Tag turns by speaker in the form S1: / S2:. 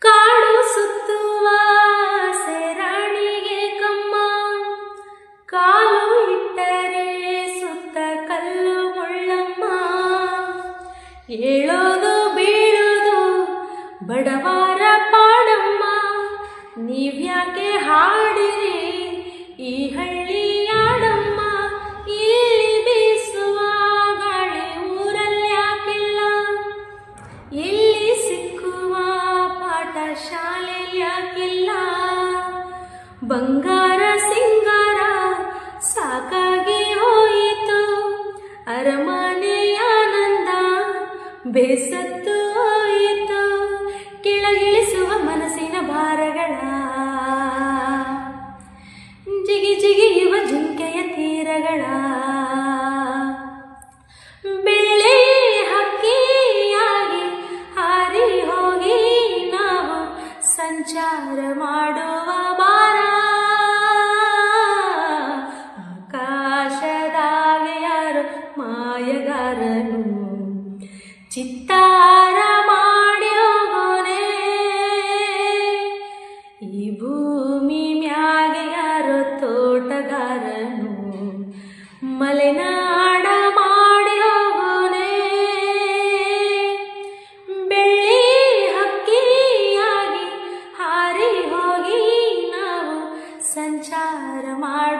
S1: ಕಾಡು ಸುತ್ತುವ ಸೆರಾಣಿಗೆ ಕಮ್ಮ. ಕಾಲು ಇಟ್ಟರೆ ಸುತ್ತ ಕಲ್ಲು ಮುಳ್ಳಮ್ಮ. ಏಳೋದು ಬೀಳೋದು ಬಡವಾರ ಪಾಡಮ್ಮ. ನೀವ್ಯಾಕೆ ಹಾಡಿರಿ ಈ ಬಂಗಾರ ಸಿಂಗಾರ ಸಾಕಾಗಿ ಹೋಯಿತು. ಅರಮನೆಯ ಆನಂದ ಬೇಸತ್ತು ಹೋಯಿತು. ಕೆಳಗಿಳಿಸುವ ಮನಸ್ಸಿನ ಭಾರಗಳ ಜಿಗಿ ಜಿಗಿಯುವ ಜಿಂಕೆಯ ತೀರಗಳ ಬೆಳ್ಳಿ ಹಕ್ಕಿಯಾಗಿ ಹಾರಿ ಹೋಗಿ ನಾವು ಸಂಚಾರ ಮಾಡುವ ಮಾಯಗಾರನು. ಚಿತ್ತಾರ ಮಾಡಿ ಹೋಗೋನೆ ಈ ಭೂಮಿ ಮ್ಯಾಗೆ ಯಾರೋ ತೋಟಗಾರನು. ಮಲೆನಾಡ ಮಾಡಿ ಹೋಗೋನೆ ಬೆಳ್ಳಿ ಹಕ್ಕಿಯಾಗಿ ಹಾರಿ ಹೋಗಿ ನಾವು ಸಂಚಾರ ಮಾಡೋ